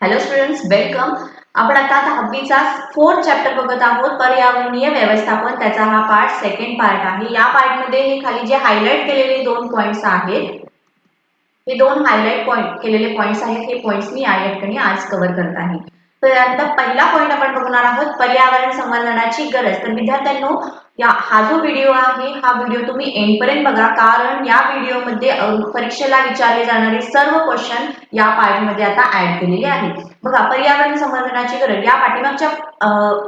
Hello students welcome आपण आता दहावीचा फोर्थ चॅप्टर बघत आहोत. पर्यावरणीय व्यवस्थापन त्याचा हा पार्ट सेकंड पार्ट आहे. या पार्टमध्ये हे खाली जे हायलाइट केलेले दोन पॉईंट्स आहेत हे दोन हायलाइट पॉईंट केलेले पॉईंट्स आहेत हे पॉईंट्स मी या ठिकाणी आज कव्हर करत आहे. तर आता पहिला पॉईंट आपण बघणार आहोत पर्यावरण संवर्धनाची गरज. तर विद्यार्थ्यांनो या हा जो व्हिडिओ आहे हा व्हिडिओ तुम्ही एंडपर्यंत बघा कारण या व्हिडिओमध्ये परीक्षेला विचारले जाणारे सर्व क्वेश्चन या पार्टमध्ये आता ऍड केलेले आहेत. बघा पर्यावरण संवर्धनाची गरज. या पाठीमागच्या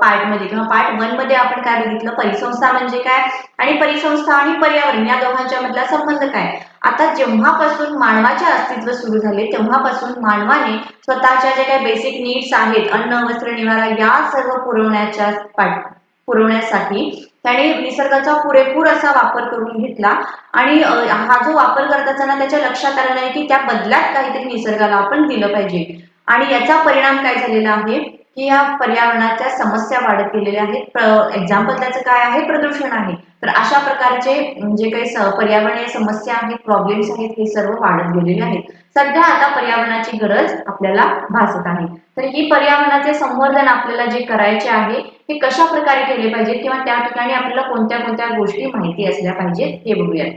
पार्टमध्ये किंवा पार्ट वनमध्ये आपण काय बघितलं? परिसंस्था म्हणजे काय? आणि परिसंस्था आणि पर्यावरण या दोघांच्या मधला संबंध काय? आता जेव्हापासून मानवाचे अस्तित्व सुरू झाले तेव्हापासून मानवाने स्वतःच्या जे काही बेसिक नीड्स आहेत अन्न वस्त्र निवारा या सर्व पुरवण्याच्या पाठ- पुरवण्यासाठी त्याने निसर्गाचा पुरेपूर असा वापर करून घेतला. आणि हा जो वापर करत असताना त्याच्या लक्षात आलं नाही की त्या बदल्यात काहीतरी निसर्गाला आपण दिलं पाहिजे. आणि याचा परिणाम काय झालेला आहे? की या पर्यावरणाच्या समस्या वाढत गेलेल्या आहेत. एक्झाम्पल त्याचं काय आहे? प्रदूषण आहे. तर अशा प्रकारचे जे काही पर्यावरणीय समस्या आहेत प्रॉब्लेम्स आहेत हे सर्व वाढत गेलेले आहेत. सध्या आता पर्यावरणाची गरज आपल्याला भासत आहे. तर ही पर्यावरणाचे संवर्धन आपल्याला जे करायचे आहे हे कशा प्रकारे केले पाहिजे? किंवा त्या ठिकाणी आपल्याला कोणत्या कोणत्या गोष्टी माहिती असल्या पाहिजेत हे बघूयात.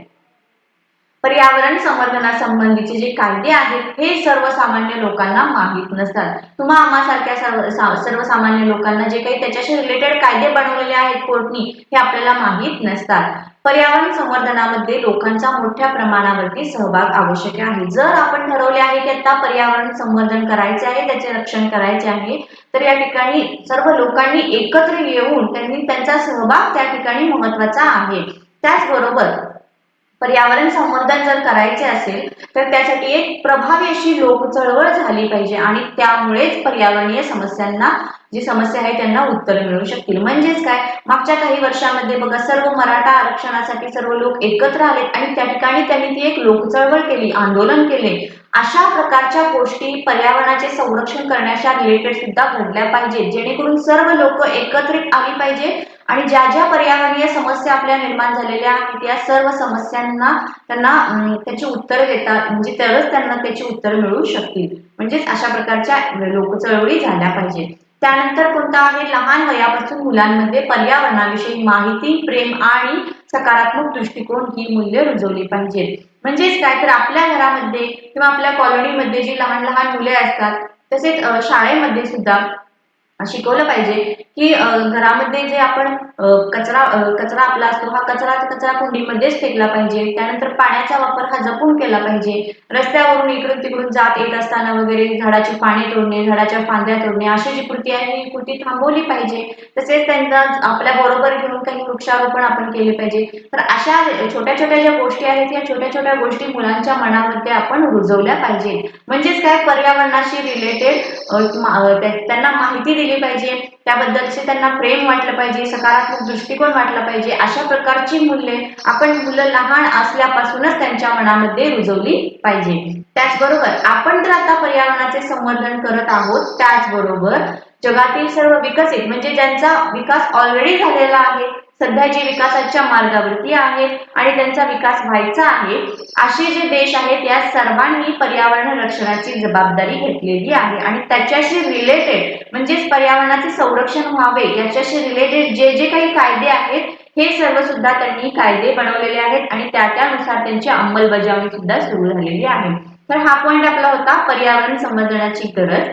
पर्यावरण संवर्धनासंबंधीचे जे कायदे आहेत हे सर्वसामान्य लोकांना माहीत नसतात. तुम्हा आम्हासारख्या सर्व सर्वसामान्य लोकांना जे काही त्याच्याशी रिलेटेड कायदे बनवलेले आहेत कोर्टनी हे आपल्याला माहीत नसतात. पर्यावरण संवर्धनामध्ये लोकांचा मोठ्या प्रमाणावरती सहभाग आवश्यक आहे. जर आपण ठरवले आहे की आता पर्यावरण संवर्धन करायचे आहे त्याचे रक्षण करायचे आहे तर या ठिकाणी सर्व लोकांनी एकत्र येऊन त्यांनी त्यांचा सहभाग त्या ठिकाणी महत्त्वाचा आहे. त्याचबरोबर पर्यावरण संवर्धन जर करायचे असेल तर त्यासाठी एक प्रभावी अशी लोक चळवळ झाली पाहिजे आणि त्यामुळेच पर्यावरणीय समस्यांना जी समस्या आहे त्यांना उत्तर मिळू शकतील. म्हणजेच काय? मागच्या काही वर्षामध्ये बघा सर्व मराठा आरक्षणासाठी सर्व लोक एकत्र आले आणि त्या ठिकाणी त्यांनी ती एक लोक चळवळ केली आंदोलन केले. अशा प्रकारच्या गोष्टी पर्यावरणाचे संरक्षण करण्याच्या रिलेटेड सुद्धा घडल्या पाहिजेत. जेणेकरून सर्व लोक एकत्रित आली पाहिजे आणि ज्या ज्या पर्यावरणीय समस्या आपल्या निर्माण झालेल्या आहेत या सर्व समस्यांना त्यांना त्याची उत्तरं देतात. म्हणजे तरच त्यांना त्याची उत्तरं मिळू शकतील. म्हणजेच अशा प्रकारच्या लोक चळवळी झाल्या पाहिजेत. त्यानंतर कोणता आहे? लहान वयापासून मुलांमध्ये पर्यावरणाविषयी माहिती प्रेम आणि सकारात्मक दृष्टिकोन ही मूल्य रुजवली पाहिजेत म्हणजेच काय? तर आपल्या घरामध्ये किंवा आपल्या कॉलनीमध्ये जी लहान लहान मुले असतात तसेच शाळेमध्ये सुद्धा शिकवलं पाहिजे की घरामध्ये जे आपण कचरा कचरा आपला असतो हा कचरा कचरा कुंडीमध्येच फेकला पाहिजे. त्यानंतर पाण्याचा वापर हा जपून केला पाहिजे. रस्त्यावरून इकडून तिकडून जात येत असताना वगैरे झाडाची पाने तोडणे झाडाच्या फांद्या तोडणे अशी जी कृती आहे ही कृती थांबवली पाहिजे. तसेच त्यांना आपल्या बरोबर घेऊन काही वृक्षारोपण आपण केले पाहिजे. तर अशा छोट्या छोट्या ज्या गोष्टी आहेत या छोट्या छोट्या गोष्टी मुलांच्या मनामध्ये आपण रुजवल्या पाहिजे. म्हणजेच काय? पर्यावरणाशी रिलेटेड त्यांना माहिती दिली पाहिजे. त्याबद्दलचे त्यांना प्रेम वाटलं पाहिजे सकारात्मक दृष्टिकोन वाटला पाहिजे अशा प्रकारची मूल्ये आपण मुलं लहान असल्यापासूनच त्यांच्या मनामध्ये रुजवली पाहिजे. त्याचबरोबर आपण जर आता पर्यावरणाचे संवर्धन करत आहोत त्याचबरोबर जगातील सर्व विकसित म्हणजे ज्यांचा विकास ऑलरेडी झालेला आहे सध्या जे विकासाच्या मार्गावरती आहेत आणि त्यांचा विकास व्हायचा आहे असे जे देश आहेत या सर्वांनी पर्यावरण रक्षणाची जबाबदारी घेतलेली आहे. आणि त्याच्याशी रिलेटेड म्हणजेच पर्यावरणाचे संरक्षण व्हावे याच्याशी रिलेटेड जे जे काही कायदे आहेत हे सर्व सुद्धा त्यांनी कायदे बनवलेले आहेत आणि त्या त्यानुसार त्यांची अंमलबजावणी सुद्धा सुरू झालेली आहे. तर हा पॉइंट आपला होता पर्यावरण संवर्धनाची गरज.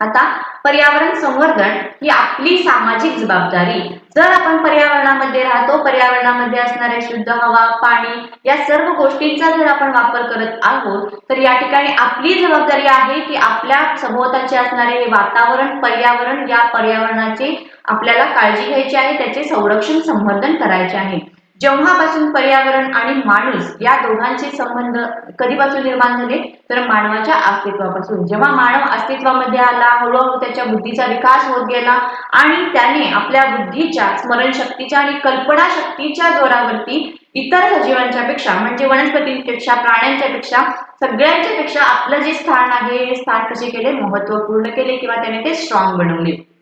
आता पर्यावरण संवर्धन ही आपली सामाजिक जबाबदारी. जर आपण पर्यावरणामध्ये राहतो पर्यावरणामध्ये असणारे शुद्ध हवा पाणी या सर्व गोष्टींचा जर आपण वापर करत आहोत तर या ठिकाणी आपली जबाबदारी आहे की आपल्या सभोवतालचे असणारे हे वातावरण पर्यावरण या पर्यावरणाची आपल्याला काळजी घ्यायची आहे त्याचे संरक्षण संवर्धन करायचे आहे. जेव्हापासून पर्यावरण आणि माणूस या दोघांचे संबंध कधीपासून निर्माण झाले? तर मानवाच्या अस्तित्वापासून. जेव्हा मानव अस्तित्वामध्ये आला हळूहळू त्याच्या बुद्धीचा विकास होत गेला आणि त्याने आपल्या बुद्धीच्या स्मरणशक्तीच्या आणि कल्पना शक्तीच्या जोरावरती इतर सजीवांच्या पेक्षा म्हणजे वनस्पतींपेक्षा प्राण्यांच्या पेक्षा सगळ्यांच्या पेक्षा आपलं जे स्थान आहे हे स्थान कसे केले? महत्त्वपूर्ण केले किंवा त्याने ते स्ट्रॉंग बनवले.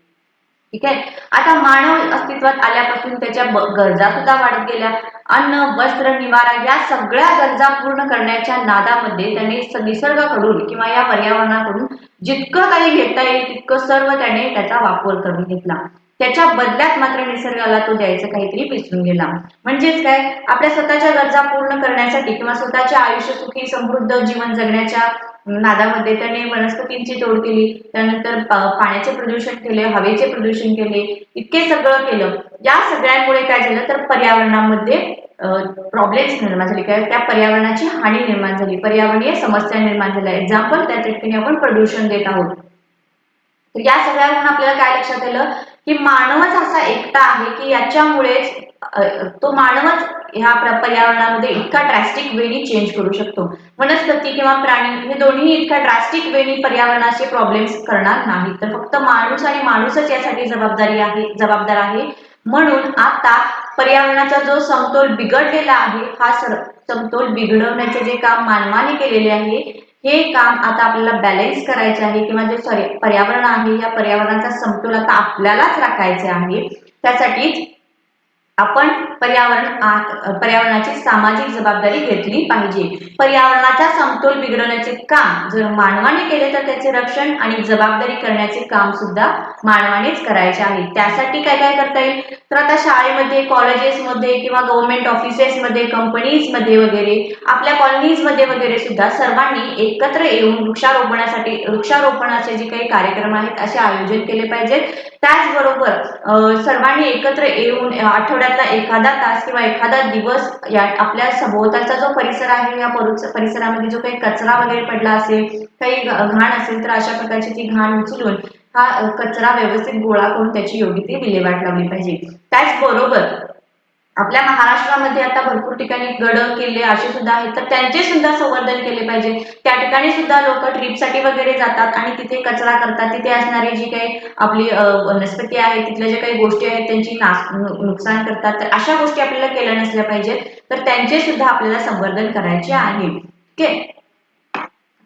ठीक आहे? आता मानव अस्तित्वात आल्यापासून त्याच्या गरजा सुद्धा वाढत गेल्या. अन्न वस्त्र निवारा या सगळ्या गरजा पूर्ण करण्याच्या नादामध्ये त्याने निसर्गाकडून किंवा या पर्यावरणाकडून जितकं काही घेता येईल तितकं सर्व त्याने त्याचा वापर करून घेतला. त्याच्या बदल्यात मात्र निसर्गाला तो द्यायचं काहीतरी विसरून गेला. म्हणजेच काय? आपल्या स्वतःच्या गरजा पूर्ण करण्यासाठी किंवा स्वतःच्या आयुष्य सुखी समृद्ध जीवन जगण्याच्या नादामध्ये त्याने वनस्पतींची तोड केली त्यानंतर पाण्याचे प्रदूषण केले हवेचे प्रदूषण केले इतके सगळं केलं. या सगळ्यांमुळे काय झालं तर पर्यावरणामध्ये प्रॉब्लेम्स निर्माण झाले. काय त्या पर्यावरणाची हानी निर्माण झाली. पर्यावरणीय समस्या निर्माण झाल्या. एक्झाम्पल त्या ठिकाणी आपण प्रदूषण देत आहोत. तर या सगळ्यावरून आपल्याला काय लक्षात आलं? की मानवच असा एकटा आहे की याच्यामुळेच तो मानवच ह्या पर्यावरणामध्ये इतका ड्रास्टिक वेनी चेंज करू शकतो. वनस्पती किंवा प्राणी हे दोन्ही इतका ड्रास्टिक वेनी पर्यावरणाचे प्रॉब्लेम्स करणार नाहीत. तर फक्त माणूस आणि माणूसच यासाठी जबाबदारी आहे जबाबदार आहे. म्हणून आता पर्यावरणाचा जो समतोल बिघडलेला आहे हा सर समतोल बिघडवण्याचे जे काम मानवाने केलेले आहे हे काम आता आपल्याला बॅलेन्स करायचे आहे किंवा जे सॉरी पर्यावरण आहे या पर्यावरणाचा समतोल आता आपल्यालाच राखायचे आहे त्यासाठीच आपण पर्यावरण पर्यावरणाची सामाजिक जबाबदारी घेतली पाहिजे. पर्यावरणाचा समतोल बिघडवण्याचे काम जर मानवाने केले तर त्याचे रक्षण आणि जबाबदारी करण्याचे काम सुद्धा मानवानेच करायचे आहे. त्यासाठी काय काय करता येईल? तर आता शाळेमध्ये कॉलेजेसमध्ये किंवा गव्हर्नमेंट ऑफिसेसमध्ये कंपनीजमध्ये वगैरे आपल्या कॉलनीजमध्ये वगैरे सुद्धा सर्वांनी एकत्र येऊन वृक्षारोपणासाठी वृक्षारोपणाचे जे काही कार्यक्रम आहेत असे आयोजन केले पाहिजेत. त्याचबरोबर सर्वांनी एकत्र येऊन आठवड्यात आठवड्यातला एखादा तास किंवा एखादा दिवस या आपल्या सभोवतालचा जो परिसर आहे या परिसरामध्ये जो काही कचरा वगैरे पडला असेल काही घाण असेल तर अशा प्रकारची ती घाण उचलून हा कचरा व्यवस्थित गोळा करून त्याची योग्य ती विल्हेवाट लावली पाहिजे. त्याचबरोबर आपल्या महाराष्ट्रामध्ये आता भरपूर ठिकाणी गड किल्ले असे सुद्धा आहेत. तर त्यांचे सुद्धा संवर्धन केले पाहिजे. त्या ठिकाणी सुद्धा लोक ट्रिपसाठी वगैरे जातात आणि तिथे कचरा करतात. तिथे असणारी जी काही आपली वनस्पती आहे तिथल्या ज्या काही गोष्टी आहेत त्यांची नास नुकसान करतात. तर अशा गोष्टी आपल्याला केल्या नसल्या पाहिजेत. तर त्यांचे सुद्धा आपल्याला संवर्धन करायचे आहे. ठीक आहे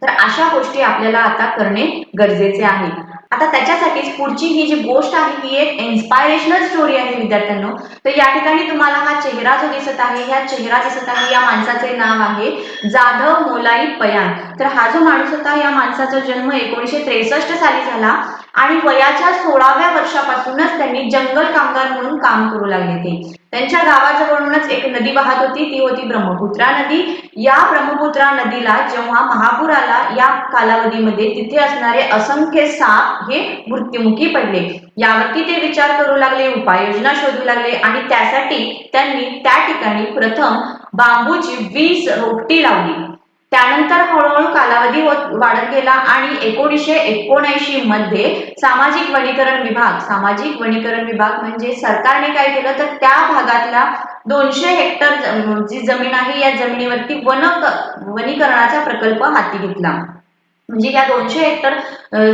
तर अशा गोष्टी आपल्याला आता करणे गरजेचे आहे. आता त्याच्यासाठीच पुढची ही जी गोष्ट आहे ही एक इन्स्पायरेशनल स्टोरी आहे विद्यार्थ्यांनो. तर या ठिकाणी तुम्हाला हा चेहरा जो दिसत आहे ह्या चेहरा दिसत आहे या माणसाचे नाव आहे जाधव मोलाई पयान. तर हा जो माणूस होता या माणसाचा जन्म एकोणीसशे त्रेसष्ट साली झाला आणि वयाच्या सोळाव्या वर्षापासूनच त्यांनी जंगल कामगार म्हणून काम करू लागले ते. त्यांच्या गावाजवळूनच एक नदी वाहत होती. ती होती ब्रह्मपुत्रा नदी. या ब्रह्मपुत्रा नदीला जेव्हा महापूर आला या कालावधीमध्ये तिथे असणारे असंख्य साप हे मृत्युमुखी पडले. यावरती ते विचार करू लागले उपाययोजना शोधू लागले आणि त्यासाठी त्यांनी त्या ठिकाणी प्रथम बांबूची वीस रोपटी लावली. त्यानंतर हळूहळू कालावधी होत वाढत गेला आणि एकोणीसशे एकोणऐंशी मध्ये सामाजिक वनीकरण विभाग सामाजिक वनीकरण विभाग म्हणजे सरकारने काय केलं तर त्या भागातला दोनशे हेक्टर जी जमीन आहे या जमिनीवरती वन वनीकरणाचा प्रकल्प हाती घेतला. म्हणजे या दोनशे हेक्टर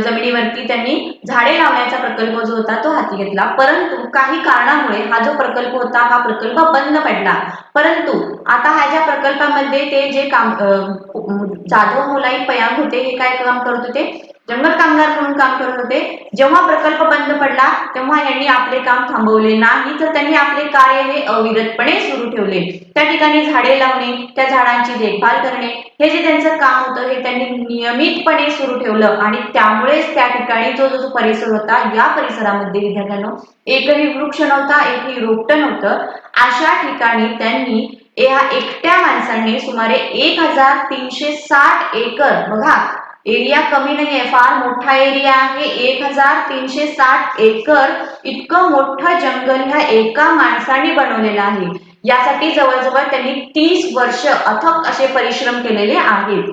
जमिनीवरती त्यांनी झाडे लावण्याचा प्रकल्प जो होता तो हाती घेतला. परंतु काही कारणामुळे हा जो प्रकल्प होता हा प्रकल्प बंद पडला. परंतु आता ह्या ज्या प्रकल्पामध्ये ते जे काम जाधव मुलाई पयांग होते हे काय काम करत होते? जंगल कामगार म्हणून काम करत होते. जेव्हा प्रकल्प बंद पडला तेव्हा यांनी आपले काम थांबवले नाही तर त्यांनी आपले कार्य हे अविरतपणे सुरू ठेवले. त्या ठिकाणी झाडे लावणे त्या झाडांची देखभाल करणे हे जे त्यांचं काम होतं हे त्यांनी नियमितपणे सुरू ठेवलं. आणि त्यामुळेच त्या ठिकाणी जो जो परिसर होता या परिसरामध्ये विद्यार्थ्यांनो एकही वृक्ष नव्हता एकही रोपटं नव्हतं. अशा ठिकाणी त्यांनी या एकट्या माणसांनी सुमारे एक हजार तीनशे साठ एकर बघा एरिया कमी नाही आहे फार मोठा एरिया आहे. एक हजार तीनशे साठ एकर इतकं मोठं जंगल ह्या एका माणसाने बनवलेलं आहे. यासाठी जवळजवळ त्यांनी तीस वर्ष अथक असे परिश्रम केलेले आहेत.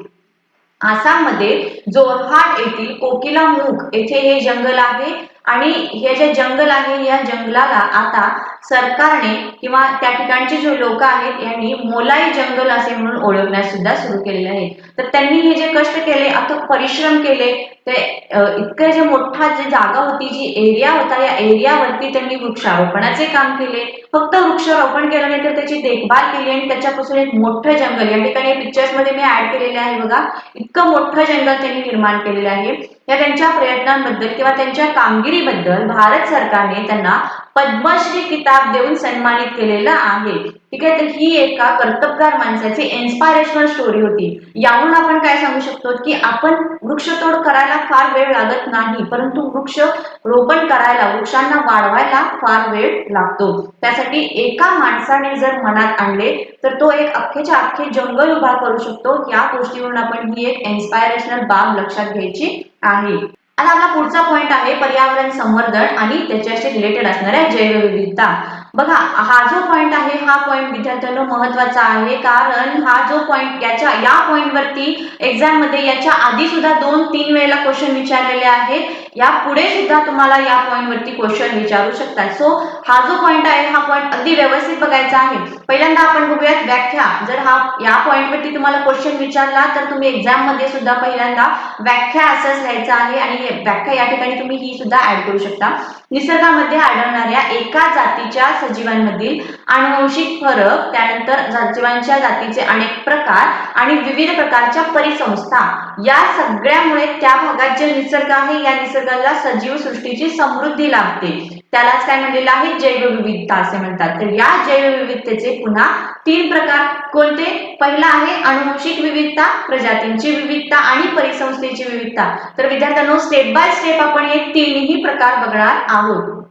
आसाममध्ये जोरहाट येथील कोकिलामुख येथे हे जंगल आहे आणि हे जे जंगल आहे या जंगलाला आता सरकारने किंवा त्या ठिकाणचे जे लोक आहेत यांनी मोलाई जंगल असे म्हणून ओळखण्यास सुद्धा सुरू केलेले आहे. तर त्यांनी हे जे कष्ट केले अथक परिश्रम केले ते इतकं जे मोठा जे जागा होती जी एरिया होता या एरियावरती त्यांनी वृक्षारोपणाचे काम केले. फक्त वृक्षारोपण केलं नाही तर त्याची देखभाल केली आणि त्याच्यापासून एक मोठं जंगल या ठिकाणी पिक्चर्समध्ये मी ऍड केलेले आहे बघा. इतकं मोठं जंगल त्यांनी निर्माण केलेलं आहे. या त्यांच्या प्रयत्नांबद्दल किंवा त्यांच्या कामगिरीबद्दल भारत सरकारने त्यांना पद्मश्री किताब देऊन सन्मानित केलेलं आहे. ठीक आहे? तर ही एका कर्तबगार माणसाची इन्स्पायरेशनल स्टोरी होती. यावरून आपण काय सांगू शकतो की आपण वृक्षतोड करायला फार वेळ लागत नाही परंतु वृक्ष रोपण करायला वृक्षांना वाढवायला फार वेळ लागतो. त्यासाठी एका माणसाने जर मनात आणले तर तो एक अख्खेच्या अख्खे जंगल उभा करू शकतो. या गोष्टीवरून आपण ही एक इन्स्पायरेशनल बाब लक्षात घ्यायची आहे. आता आपला पुढचा पॉईंट आहे पर्यावरण संवर्धन आणि त्याच्याशी रिलेटेड असणाऱ्या जैवविविधता. बघा हा जो पॉइंट आहे हा पॉइंट विद्यार्थ्यांना महत्त्वाचा आहे. कारण हा जो पॉइंट याच्या या पॉइंटवरती एक्झाममध्ये याच्या आधी सुद्धा दोन तीन वेळेला क्वेश्चन विचारलेले आहेत. या पुढे सुद्धा तुम्हाला या पॉइंटवरती क्वेश्चन विचारू शकतात सो हा जो पॉइंट आहे हा पॉइंट अगदी व्यवस्थित बघायचा आहे. पहिल्यांदा आपण बघूयात व्याख्या. जर हा या पॉइंटवरती तुम्हाला क्वेश्चन विचारला तर तुम्ही एक्झाममध्ये सुद्धा पहिल्यांदा व्याख्या असंच लिहायचं आहे. आणि व्याख्या या ठिकाणी तुम्ही ही सुद्धा ऍड करू शकता. निसर्गामध्ये आढळणाऱ्या एका जातीच्या सजीवांमधील अनुवंशिक फरक त्यानंतर सजीवांच्या जातीचे अनेक प्रकार आणि विविध प्रकारच्या परिसंस्था या सगळ्यामुळे त्या भागात जे निसर्ग आहे या निसर्गाला सजीव सृष्टीची समृद्धी लाभते. त्यालाच काय म्हणलेलं आहे जैवविविधता असे म्हणतात. तर या जैवविविधतेचे पुन्हा तीन प्रकार कोणते? पहिला आहे अनुवंशिक विविधता प्रजातींची विविधता आणि परिसंस्थेची विविधता. तर विद्यार्थ्यांनो स्टेप बाय स्टेप आपण हे तीनही प्रकार बघणार आहोत.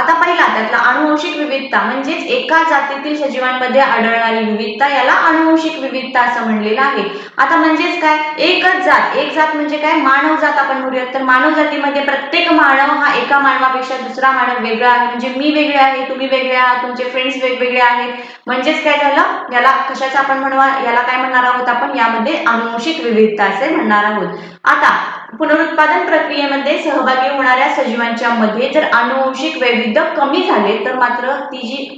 आता पहिला त्यातला अनुवंशिक विविधता म्हणजेच एका जातीतील सजीवांमध्ये आढळणारी विविधता याला अनुवंशिक विविधता असं म्हणलेलं आहे. आता म्हणजेच काय? एकच जात. एक जात म्हणजे काय? मानव जात आपण म्हणूयात. तर मानव जातीमध्ये प्रत्येक मानव हा एका मानवापेक्षा दुसरा मानव वेगळा आहे. म्हणजे मी वेगळे आहे तुम्ही वेगळे आहात तुमचे फ्रेंड्स वेगवेगळे आहेत. म्हणजेच काय झालं? याला कशाचं आपण म्हणवा याला काय म्हणणार आहोत आपण? यामध्ये अनुवंशिक विविधता असे म्हणणार आहोत. आता पुनरुत्पादन प्रक्रियेमध्ये सहभागी होणाऱ्या सजीवांच्या मध्ये जर अनुवंशिक वैविध्य कमी झाले तर मात्र ती जी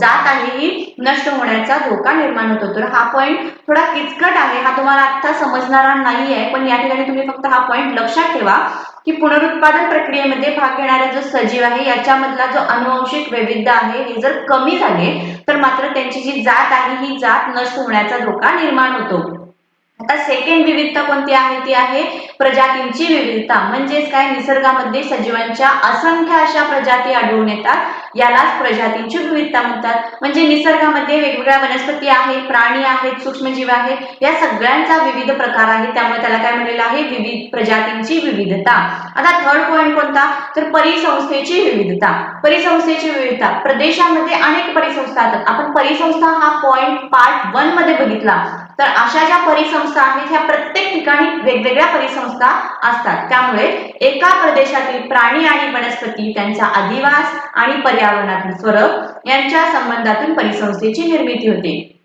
जात आहे ही नष्ट होण्याचा धोका निर्माण होतो. तर हा पॉईंट थोडा किचकट आहे हा तुम्हाला आता समजणारा नाही आहे पण या ठिकाणी तुम्ही फक्त हा पॉईंट लक्षात ठेवा की पुनरुत्पादन प्रक्रियेमध्ये भाग घेणारा जो सजीव आहे याच्यामधला जो अनुवंशिक वैविध्य आहे हे जर कमी झाले तर मात्र त्यांची जी जात आहे ही जात नष्ट होण्याचा धोका निर्माण होतो. आता सेकंड विविधता कोणती आहे? ती आहे प्रजातींची विविधता. म्हणजेच काय? निसर्गामध्ये सजीवांच्या असंख्य अशा प्रजाती आढळून येतात. यालाच प्रजातींची विविधता म्हणतात. म्हणजे निसर्गामध्ये वेगवेगळ्या वनस्पती आहेत प्राणी आहेत सूक्ष्मजीव आहेत या सगळ्यांचा विविध प्रकार आहे. त्यामुळे त्याला काय म्हणलेलं आहे? विविध प्रजातींची विविधता. आता थर्ड पॉईंट कोणता? तर परिसंस्थेची विविधता. परिसंस्थेची विविधता. प्रदेशामध्ये अनेक परिसंस्था असतात आपण परिसंस्था हा पॉईंट पार्ट वनमध्ये बघितला. तर अशा ज्या परिसंस्था आहेत ह्या प्रत्येक ठिकाणी वेगवेगळ्या परिसंस्था असतात. त्यामुळे एका प्रदेशातील प्राणी आणि वनस्पती त्यांचा अधिवास आणि पर्यावरणातील फरक यांच्या संबंधातून परिसंस्थेची निर्मिती होते.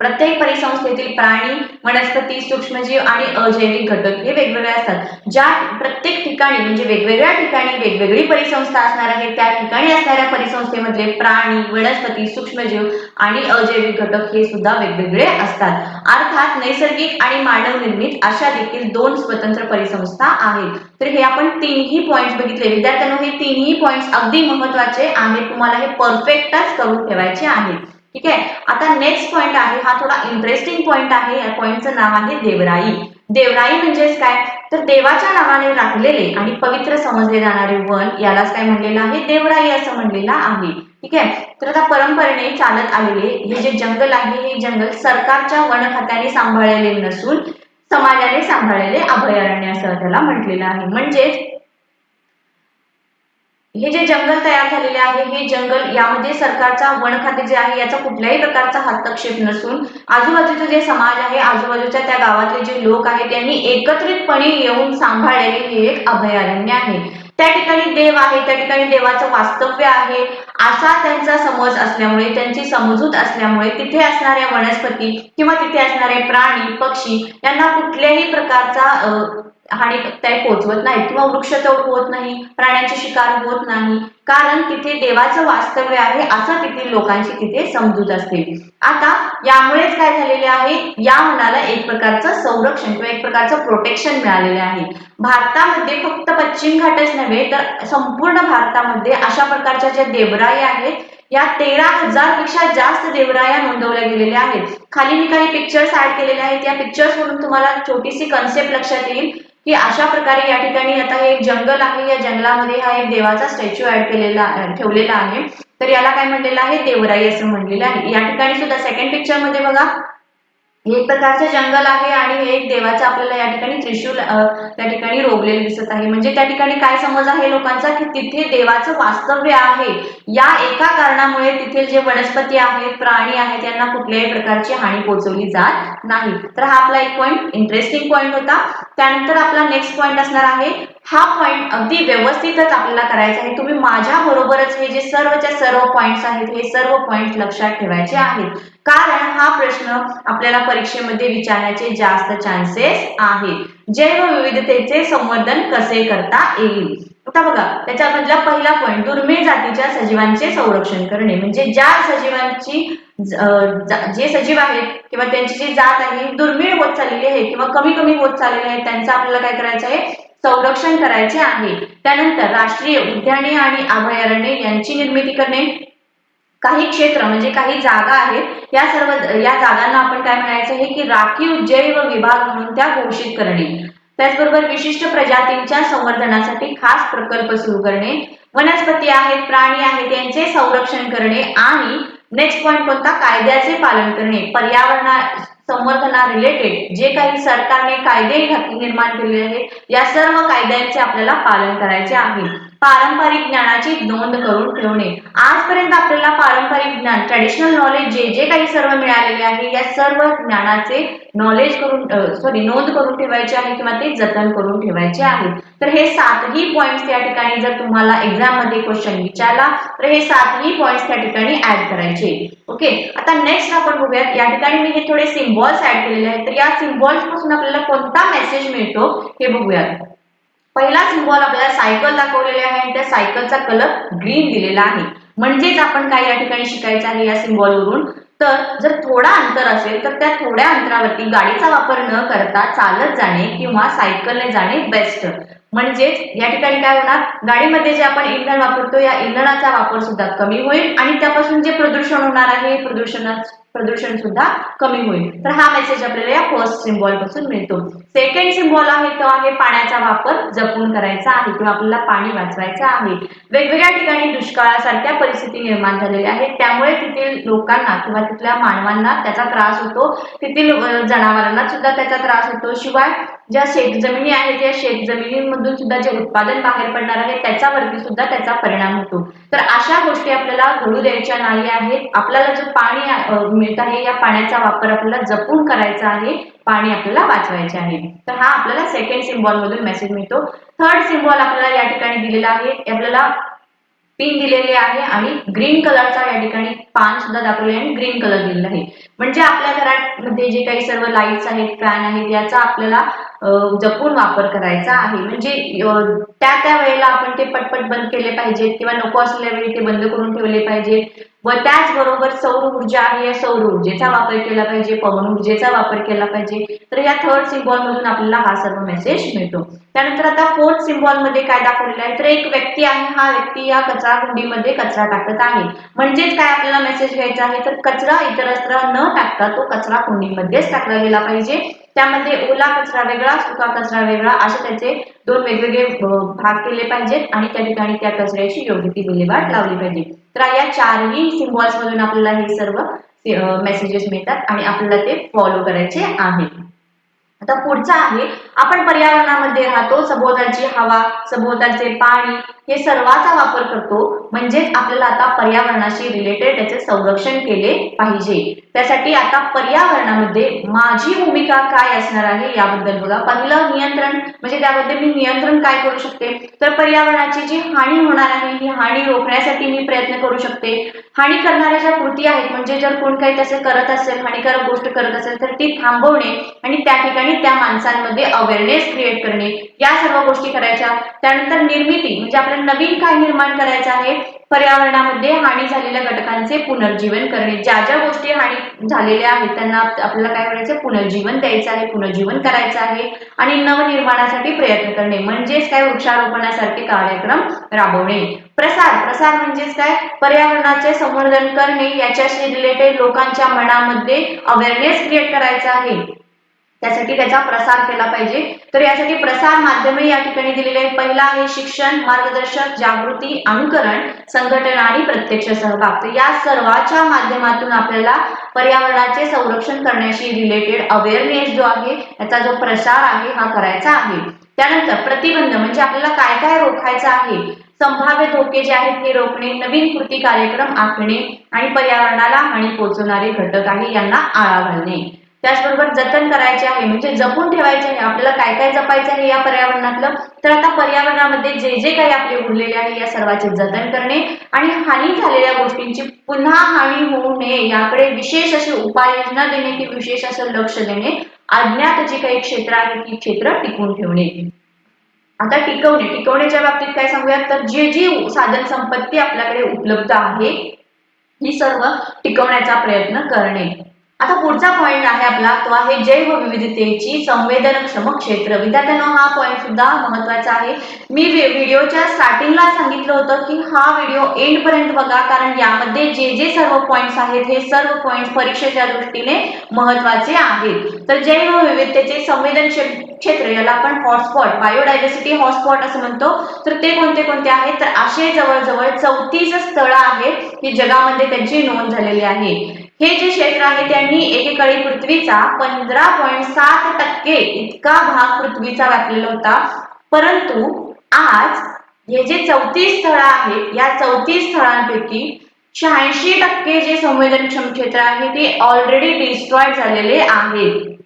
प्रत्येक परिसंस्थेतील प्राणी वनस्पती सूक्ष्मजीव आणि अजैविक घटक हे वेगवेगळे असतात. ज्या प्रत्येक ठिकाणी म्हणजे वेगवेगळ्या ठिकाणी वेगवेगळी परिसंस्था असणार आहे त्या ठिकाणी असणाऱ्या परिसंस्थेमधले प्राणी वनस्पती सूक्ष्मजीव आणि अजैविक घटक हे सुद्धा वेगवेगळे असतात. अर्थात नैसर्गिक आणि मानव निर्मित अशा देखील दोन स्वतंत्र परिसंस्था आहेत. तर हे आपण तीनही पॉईंट्स बघितले. विद्यार्थ्यांना हे तीनही पॉईंट्स अगदी महत्त्वाचे आहेत. तुम्हाला हे परफेक्टच करून ठेवायचे आहेत. ठीक आहे? आता नेक्स्ट पॉइंट आहे हा थोडा इंटरेस्टिंग पॉइंट आहे. या पॉइंटचं नाव आहे देवराई. देवराई म्हणजेच काय? तर देवाच्या नावाने राखलेले आणि पवित्र समजले जाणारे वन यालाच काय म्हणलेलं आहे? देवराई असं म्हणलेलं आहे. ठीक आहे? तर आता परंपरेने चालत आलेले हे जे जंगल आहे हे जंगल सरकारच्या वन खात्याने सांभाळलेले नसून समाजाने सांभाळलेले अभयारण्य असं त्याला म्हटलेलं आहे. म्हणजेच हे जे जंगल तयार झालेले आहे हे जंगल यामध्ये सरकारचा वन खाते जे आहे याचा कुठल्याही प्रकारचा हस्तक्षेप नसून आजूबाजूचे जे समाज आहे आजूबाजूच्या त्या गावातले जे लोक आहेत त्यांनी एकत्रितपणे येऊन सांभाळलेले हे एक अभयारण्य आहे. त्या ठिकाणी देव आहे त्या ठिकाणी देवाचं वास्तव्य आहे असा त्यांचा समज असल्यामुळे त्यांची समजूत असल्यामुळे तिथे असणाऱ्या वनस्पती किंवा तिथे असणारे प्राणी पक्षी यांना कुठल्याही प्रकारचा हानी ते पोचवत नाही किंवा वृक्षतोड होत नाही प्राण्यांची शिकार होत नाही. कारण तिथे देवाचं वास्तव्य आहे असं तिथे लोकांची तिथे समजूत असते. आता यामुळेच काय झालेले आहे? या मनाला एक प्रकारचं संरक्षण किंवा एक प्रकारचं प्रोटेक्शन मिळालेले आहे. भारतामध्ये फक्त पश्चिम घाटच नव्हे तर संपूर्ण भारतामध्ये अशा प्रकारच्या ज्या देवराई आहेत या तेरा हजारपेक्षा जास्त देवराया नोंदवल्या गेलेल्या आहेत. खाली मी काही पिक्चर्स ऍड केलेले आहेत. या पिक्चर्स वरून तुम्हाला छोटीशी कन्सेप्ट लक्षात येईल. की अशा प्रकारे या ठिकाणी आता हे एक जंगल आहे. या जंगलामध्ये हा एक देवाचा स्टॅच्यू ऍड केलेला ठेवलेला आहे. तर याला काय म्हणलेलं आहे? देवराई असं म्हणलेलं आहे. या ठिकाणी सुद्धा सेकंड पिक्चरमध्ये बघा. एक प्रकारचं जंगल आहे आणि हे एक देवाचं आपल्याला या ठिकाणी त्रिशूल त्या ठिकाणी रोवलेलं दिसत आहे. म्हणजे त्या ठिकाणी काय समज आहे लोकांचा? की तिथे देवाचं वास्तव्य आहे. या एका कारणामुळे तिथे जे वनस्पती आहेत प्राणी आहेत त्यांना कुठल्याही प्रकारची हानी पोहोचवली जात नाही. तर हा आपला एक पॉईंट इंटरेस्टिंग पॉईंट होता. त्यानंतर आपला नेक्स्ट पॉईंट असणार आहे हा पॉईंट अगदी व्यवस्थितच आपल्याला करायचा आहे. तुम्ही माझ्या बरोबरच हे जे सर्वच्या सर्व पॉईंट्स आहेत हे सर्व पॉईंट लक्षात ठेवायचे आहेत. कारण हा प्रश्न आपल्याला परीक्षेमध्ये विचारण्याचे जास्त चान्सेस आहेत. जैव विविधतेचे संवर्धन कसे करता येईल? आता बघा त्याच्यामधला पहिला पॉईंट दुर्मिळ जातीच्या सजीवांचे संरक्षण करणे. म्हणजे ज्या सजीवांची जे सजीव आहेत किंवा त्यांची जी जात आहे दुर्मिळ होत चाललेली आहे किंवा कमी कमी होत चाललेली आहे त्यांचं आपल्याला काय करायचं आहे? संरक्षण करायचे आहे. त्यानंतर राष्ट्रीय उद्याने आणि अभयारण्ये यांची निर्मिती करणे. काही क्षेत्र म्हणजे काही जागा आहेत. या सर्व या जागांना आपण काय म्हणायचं आहे की राखीव जैव विभाग म्हणून त्या घोषित करणे. त्याचबरोबर विशिष्ट प्रजातींच्या संवर्धनासाठी खास प्रकल्प सुरू करणे. वनस्पती आहेत प्राणी आहेत यांचे संरक्षण करणे आणि नेक्स्ट पॉईंट कोणता? कायद्याचे पालन करणे. पर्यावरणा संवर्धना रिलेटेड जे काही सरकारने कायदे निर्माण केलेले आहेत या सर्व कायद्यांचे आपल्याला पालन करायचे आहे. पारंपरिक ज्ञानाची नोंद करून ठेवणे. आजपर्यंत आपल्याला पारंपरिक ज्ञान ट्रॅडिशनल नॉलेज जे जे काही सर्व मिळालेले आहे या सर्व ज्ञानाचे नॉलेज करून सॉरी नोंद करून ठेवायचे आहे किंवा ते जतन करून ठेवायचे आहे. तर हे सातही पॉईंट्स या ठिकाणी जर तुम्हाला एक्झाममध्ये क्वेश्चन विचारला तर हे सातही पॉईंट्स त्या ठिकाणी ऍड करायचे. ओके आता नेक्स्ट आपण बघूयात या ठिकाणी मी हे थोडे सिम्बॉल्स ऍड केलेले आहेत. तर या सिम्बॉल्सपासून आपल्याला कोणता मेसेज मिळतो हे बघूयात. पहिला सिम्बॉल आपल्याला सायकल दाखवलेले आहे आणि त्या सायकलचा कलर ग्रीन दिलेला आहे. म्हणजेच आपण काय या ठिकाणी शिकायचं आहे या सिम्बॉल वरून तर जर थोडा अंतर असेल तर त्या थोड्या अंतरावरती गाडीचा वापर न करता चालत जाणे किंवा सायकलने जाणे बेस्ट म्हणजेच या ठिकाणी काय होणार? गाडीमध्ये जे आपण इंधन वापरतो या इंधनाचा वापर सुद्धा कमी होईल आणि त्यापासून जे प्रदूषण होणार आहे प्रदूषण प्रदूषण सुद्धा कमी होईल. तर हा मेसेज आपल्याला या फर्स्ट सिम्बॉलपासून मिळतो. सेकंड सिम्बॉल आहे तो आहे पाण्याचा वापर जपून करायचा आहे किंवा आपल्याला पाणी वाचवायचं आहे. वेगवेगळ्या ठिकाणी दुष्काळासारख्या परिस्थिती निर्माण झालेल्या आहेत. त्यामुळे तेथील लोकांना किंवा तिथल्या मानवांना त्याचा त्रास होतो. तिथील जनावरांना सुद्धा त्याचा त्रास होतो. शिवाय ज्या शेतजमिनी आहेत या शेतजमिनीमधून सुद्धा जे उत्पादन बाहेर पडणार आहे त्याच्यावरती सुद्धा त्याचा परिणाम होतो. तर अशा गोष्टी आपल्याला घडू द्यायच्या नाही आहेत. आपल्याला जे पाणी मिळत आहे. या पाण्याचा वापर आपल्याला जपून करायचा आहे. पाणी आपल्याला वाचवायचे आहे. तर हा आपल्याला सेकंड सिम्बॉल मधून मेसेज मिळतो. थर्ड सिम्बॉल आपल्याला या ठिकाणी दिलेला आहे. आपल्याला पिन दिलेले आहे आणि ग्रीन कलरचा या ठिकाणी पान सुद्धा दाखवले आणि ग्रीन कलर दिलेला आहे. म्हणजे आपल्या घरामध्ये जे काही सर्व लाईट्स आहेत फॅन आहेत याचा आपल्याला जपून वापर करायचा आहे. म्हणजे त्या त्या वेळेला आपण ते पटपट बंद केले पाहिजेत किंवा नको असलेल्या वेळी ते बंद करून ठेवले पाहिजे व त्याचबरोबर सौर ऊर्जा आहे या सौर ऊर्जेचा वापर केला पाहिजे पवन ऊर्जेचा वापर केला पाहिजे. तर या थर्ड सिम्बॉल मधून आपल्याला हा सर्व मेसेज मिळतो. त्यानंतर आता फोर्थ सिम्बॉलमध्ये काय दाखवलेलं आहे? तर एक व्यक्ती आहे हा व्यक्ती या कचरा कुंडीमध्ये कचरा टाकत आहे. म्हणजेच काय आपल्याला मेसेज घ्यायचा आहे? तर कचरा इतरत्र न टाकता तो कचरा कुंडीमध्येच टाकला गेला पाहिजे. त्यामध्ये ओला कचरा वेगळा सुका कचरा वेगळा असे त्याचे दोन वेगवेगळे भाग केले पाहिजेत आणि त्या ठिकाणी त्या कचऱ्याची योग्य ती विल्हेवाट लावली पाहिजे. तर या चारही सिम्बॉल्स मधून आपल्याला हे सर्व मेसेजेस मिळतात आणि आपल्याला ते फॉलो करायचे आहेत. आता पुढचा आहे आपण पर्यावरणामध्ये राहतो सभोवतालची हवा सभोवतालचे पाणी हे सर्वाचा वापर करतो. म्हणजेच आपल्याला आता पर्यावरणाशी रिलेटेड त्याचे संरक्षण केले पाहिजे. त्यासाठी आता पर्यावरणामध्ये माझी भूमिका काय असणार आहे याबद्दल बघा. पहिलं नियंत्रण म्हणजे त्यामध्ये मी नियंत्रण काय करू शकते? तर पर्यावरणाची जी हानी होणार आहे ही हानी रोखण्यासाठी मी प्रयत्न करू शकते. हानी करणाऱ्या ज्या कृती आहेत म्हणजे जर कोण काही तसे करत असेल हानिकारक गोष्ट करत असेल तर ती थांबवणे आणि त्या ठिकाणी त्या माणसांमध्ये अवेअरनेस क्रिएट करणे. या सर्व गोष्टी करायच्या. त्यानंतर निर्मिती म्हणजे आपल्याला नवीन काय निर्माण करायचं आहे पर्यावरणामध्ये हानी झालेल्या घटकांचे पुनर्जीवन करणे. ज्या ज्या गोष्टी हानी झालेल्या आहेत त्यांना आपल्याला काय करायचं पुनर्जीवन द्यायचं आहे पुनर्जीवन करायचं आहे आणि नवनिर्माणासाठी प्रयत्न करणे. म्हणजेच काय? वृक्षारोपणासारखे कार्यक्रम राबवणे. प्रसार प्रसार म्हणजेच काय? पर्यावरणाचे संवर्धन करणे. याच्याशी रिलेटेड लोकांच्या मनामध्ये अवेअरनेस क्रिएट करायचा आहे. त्यासाठी त्याचा प्रसार केला पाहिजे. तर यासाठी प्रसार माध्यमे या ठिकाणी दिलेले आहेत. पहिला आहे शिक्षण मार्गदर्शक जागृती अनुकरण संघटना आणि प्रत्यक्ष सहभाग. तर या सर्वाच्या माध्यमातून आपल्याला पर्यावरणाचे संरक्षण करण्याशी रिलेटेड अवेअरनेस जो आहे याचा जो प्रसार आहे हा करायचा आहे. त्यानंतर प्रतिबंध म्हणजे आपल्याला काय काय रोखायचं आहे? संभाव्य धोके जे आहेत हे रोखणे नवीन कृती कार्यक्रम आखणे आणि पर्यावरणाला हानी पोहोचवणारे घटक आहे यांना आळा घालणे. त्याचबरोबर जतन करायचे आहे म्हणजे जपून ठेवायचे आहे आपल्याला काय काय जपायचं आहे या पर्यावरणातलं. तर आता पर्यावरणामध्ये जे जे काही आपले उरलेले आहे या सर्वांचे जतन करणे आणि हानी झालेल्या गोष्टींची पुन्हा हानी होऊ नये याकडे विशेष अशी उपाययोजना देणे की विशेष असं लक्ष देणे अज्ञात जी काही क्षेत्र आहे ती क्षेत्र टिकवून ठेवणे. आता टिकवणे टिकवण्याच्या बाबतीत काय सांगूयात? तर जे जी साधन संपत्ती आपल्याकडे उपलब्ध आहे ही सर्व टिकवण्याचा प्रयत्न करणे. आता पुढचा पॉइंट आहे आपला तो आहे जैवविविधतेची संवेदनक्षम क्षेत्र. विद्यार्थ्यांना हा पॉइंट सुद्धा महत्त्वाचा आहे. मी व्हिडिओच्या स्टार्टिंगला सांगितलं होतं की हा व्हिडिओ एंड पर्यंत बघा कारण यामध्ये जे जे सर्व पॉईंट्स आहेत हे सर्व पॉईंट्स परीक्षेच्या दृष्टीने महत्त्वाचे आहेत. तर जैवविविधतेचे संवेदनशील क्षेत्र याला आपण हॉटस्पॉट बायोडायव्हर्सिटी हॉटस्पॉट असं म्हणतो. तर ते कोणते कोणते आहेत? तर असे जवळजवळ चौतीस स्थळं आहेत की जगामध्ये त्यांची नोंद झालेली आहे. हे जे क्षेत्र आहे त्यांनी एकेकाळी पृथ्वीचा पंधरा पॉईंट सात टक्के इतका भाग पृथ्वीचा व्यापलेला होता. परंतु आज हे जे चौतीस स्थळं आहेत या चौतीस स्थळांपैकी शहाऐंशी टक्के जे संवेदनक्षम क्षेत्र आहे ते ऑलरेडी डिस्ट्रॉय झालेले आहेत.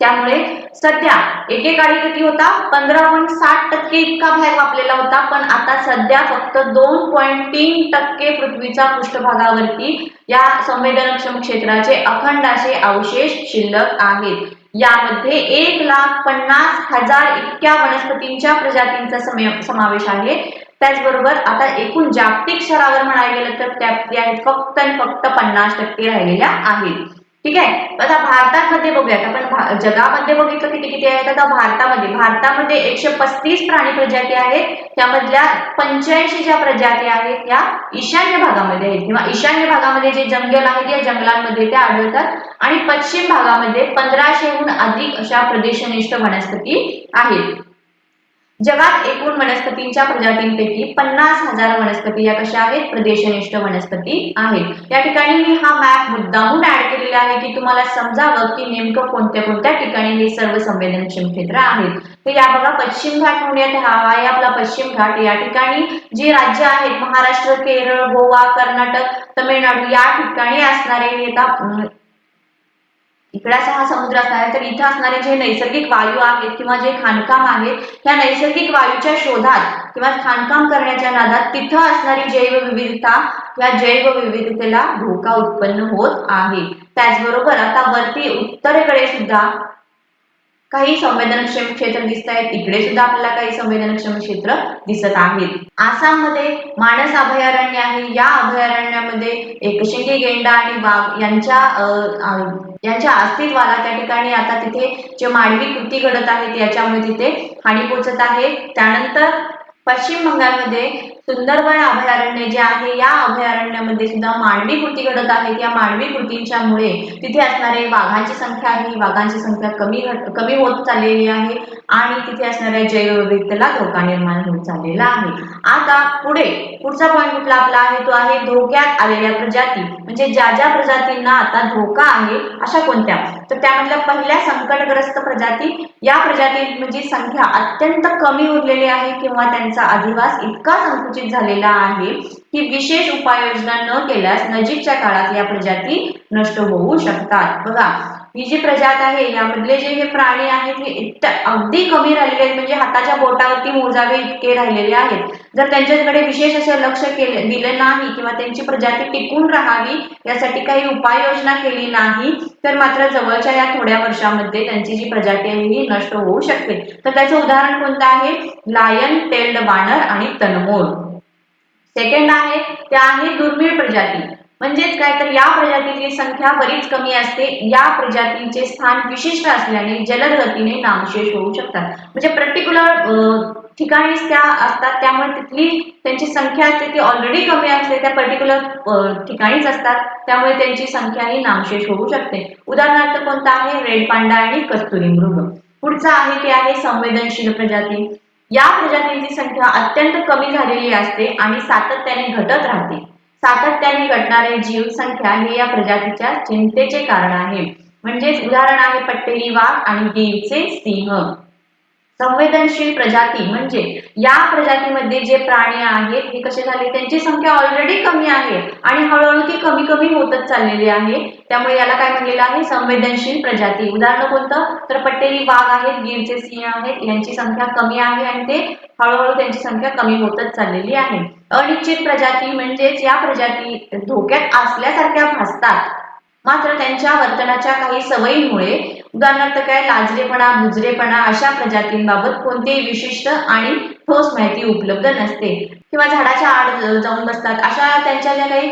त्यामुळे सध्या एकेकाळी किती होता? पंधरा पॉईंट साठ टक्के इतका भाग कापलेला होता पण आता सध्या फक्त दोन पॉईंट तीन टक्के पृथ्वीच्या पृष्ठभागावरती या संवेदनक्षम क्षेत्राचे अखंड असे अवशेष शिल्लक आहेत. यामध्ये एक लाख पन्नास हजार इतक्या वनस्पतींच्या प्रजातींचा समावेश आहे. त्याचबरोबर आता एकूण जागतिक स्तरावर म्हणायला गेलं तर त्या फक्त आणि फक्त पन्नास टक्के राहिलेल्या आहेत. ठीक आहे? आता भारतामध्ये बघूयात. आपण जगामध्ये बघितलं किती किती आहेत? आता भारतामध्ये भारतामध्ये एकशे पस्तीस प्राणी प्रजाती आहेत. त्यामधल्या पंच्याऐंशी ज्या प्रजाती आहेत त्या ईशान्य भागामध्ये आहेत. किंवा ईशान्य भागामध्ये जे जंगल आहेत या जंगलांमध्ये त्या आढळतात. आणि पश्चिम भागामध्ये पंधराशेहून अधिक अशा प्रदेशनिष्ठ वनस्पती आहेत. जगात एकूण वनस्पतींच्या प्रजातींपैकी पन्नास हजार वनस्पती या कशा आहेत? प्रदेशनिष्ठ वनस्पती आहेत. या ठिकाणी मी हा मॅप मुद्दामून ऍड केलेला आहे की तुम्हाला समजावं की नेमकं कोणत्या कोणत्या ठिकाणी हे सर्व संवेदनक्षम क्षेत्र आहेत. तर या बघा पश्चिम घाट म्हणूयात हा आहे आपला पश्चिम घाट. या ठिकाणी जी राज्य आहेत महाराष्ट्र केरळ गोवा कर्नाटक तमिळनाडू या ठिकाणी असणारे हे इकडे असा हा समुद्र असणार आहे तर इथं असणारे जे नैसर्गिक वायू आहेत किंवा जे खाणकाम आहेत त्या नैसर्गिक वायूच्या शोधात किंवा खाणकाम करण्याच्या नादात तिथं असणारी जैवविविधता या जैवविविधतेला धोका उत्पन्न होत आहे. त्याचबरोबर आता वरती उत्तरेकडे सुद्धा काही संवेदनक्षम क्षेत्र दिसत आहेत. इकडे सुद्धा आपल्याला काही संवेदनक्षम क्षेत्र दिसत आहेत. आसाममध्ये मानस अभयारण्य आहे. या अभयारण्यामध्ये एकशिंगी गेंडा आणि वाघ यांच्या यांच्या अस्तित्वाला त्या ठिकाणी आता तिथे जे मानवी कृती घडत आहेत याच्यामुळे तिथे हानी पोचत आहे. त्यानंतर पश्चिम बंगालमध्ये सुंदरबन अभयारण्य जे आहे या अभयारण्यामध्ये सुद्धा मानवी कृती घडत आहेत या मानवी कृतींच्यामुळे तिथे असणारे वाघांची संख्या आहे. ही वाघांची संख्या कमी घट कमी होत चाललेली आहे आणि तिथे असणाऱ्या जैवविविधतेला धोका निर्माण होत चाललेला आहे. आता पुढे पुढचा पॉईंट कुठला आपला आहे? तो आहे धोक्यात आलेल्या प्रजाती. म्हणजे ज्या ज्या प्रजातींना आता धोका आहे अशा कोणत्या? तर त्यामधल्या पहिल्या संकटग्रस्त प्रजाती या प्रजाती म्हणजे संख्या अत्यंत कमी उरलेली आहे किंवा त्यांचा अधिवास इतका संकुचित झालेला आहे की विशेष उपाययोजना न केल्यास नजीकच्या काळात या प्रजाती नष्ट होऊ शकतात. बघा ही जी प्रजात आहे यामधले जे हे प्राणी आहेत हे अगदी कमी राहिलेले आहेत म्हणजे हाताच्या बोटावरती मोजावे इतके राहिलेले आहेत. जर त्यांच्याकडे विशेष असं लक्ष केले दिलं नाही किंवा त्यांची प्रजाती टिकून राहावी यासाठी काही उपाययोजना केली नाही तर मात्र जवळच्या या थोड्या वर्षामध्ये त्यांची जी प्रजाती आहे ही नष्ट होऊ शकते. तर त्याचं उदाहरण कोणतं आहे? लायन टेल्ड बानर आणि तनमोर सेकंड आहे त्या आहे दुर्मिळ प्रजाती. म्हणजेच काय तर या प्रजातीची संख्या बरीच कमी असते. या प्रजातीचे स्थान विशिष्ट असल्याने जलद गतीने नामशेष होऊ शकतात. म्हणजे पर्टिक्युलर ठिकाणीच त्या असतात. त्यामुळे तिथली त्यांची संख्या असते ती ऑलरेडी कमी असते त्या पर्टिक्युलर ठिकाणीच असतात. त्यामुळे त्यांची संख्या ही नामशेष होऊ शकते. उदाहरणार्थ कोणता आहे? रेड पांडा आणि कस्तुरी मृग. पुढचा आहे ते आहे संवेदनशील प्रजाती. या प्रजातींची संख्या अत्यंत कमी झालेली असते आणि सातत्याने घटत राहते. सातत्याने घटणारे जीवसंख्या हे या प्रजातीच्या चिंतेचे कारण आहे. म्हणजेच उदाहरण आहे पट्टेली वाघ आणि गीरचे सिंह. संवेदनशील प्रजाती म्हणजे या प्रजातीमध्ये जे प्राणी आहेत हे कसे झाले? त्यांची संख्या ऑलरेडी कमी आहे आणि हळूहळू ती कमी कमी होतच चाललेली आहे. त्यामुळे याला काय म्हणलेलं आहे? संवेदनशील प्रजाती. उदाहरण कोणतं? तर पट्टेरी वाघ आहेत गिरचे सिंह आहेत यांची संख्या कमी आहे आणि ते हळूहळू त्यांची संख्या कमी होतच चाललेली आहे. अनिश्चित प्रजाती म्हणजेच या प्रजाती धोक्यात असल्यासारख्या भासतात. मात्र त्यांच्या वर्तनाच्या काही सवयीमुळे उदाहरणार्थ काय लाजरेपणा बुजरेपणा अशा प्रजातींबाबत कोणतीही विशिष्ट आणि ठोस माहिती उपलब्ध नसते. किंवा झाडाच्या आड जाऊन बसतात अशा त्यांच्या ज्या काही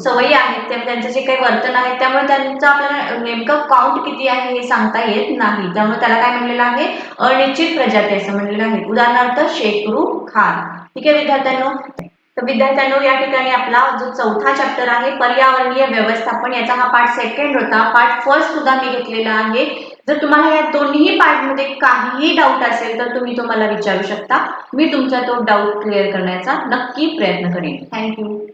सवयी आहेत त्या त्यांचं जे काही वर्तन आहे त्यामुळे त्यांचं आपल्याला नेमकं काउंट किती आहे हे सांगता येत नाही. त्यामुळे त्याला काय म्हणलेलं आहे? अनिश्चित प्रजाती असं म्हणलेलं आहे. उदाहरणार्थ शेकरू खार. ठीक आहे विद्यार्थ्यांनो? तर विद्यार्थ्यांनो या ठिकाणी आपला जो चौथा चॅप्टर आहे पर्यावरणीय व्यवस्थापन याचा हा पार्ट सेकंड होता. पार्ट फर्स्ट सुद्धा मी घेतलेला आहे. जर तुम्हाला या दोन्ही पार्टमध्ये काहीही डाऊट असेल तर तुम्ही तो मला विचारू शकता. मी तुमचा तो डाऊट क्लिअर करण्याचा नक्की प्रयत्न करेन. थँक्यू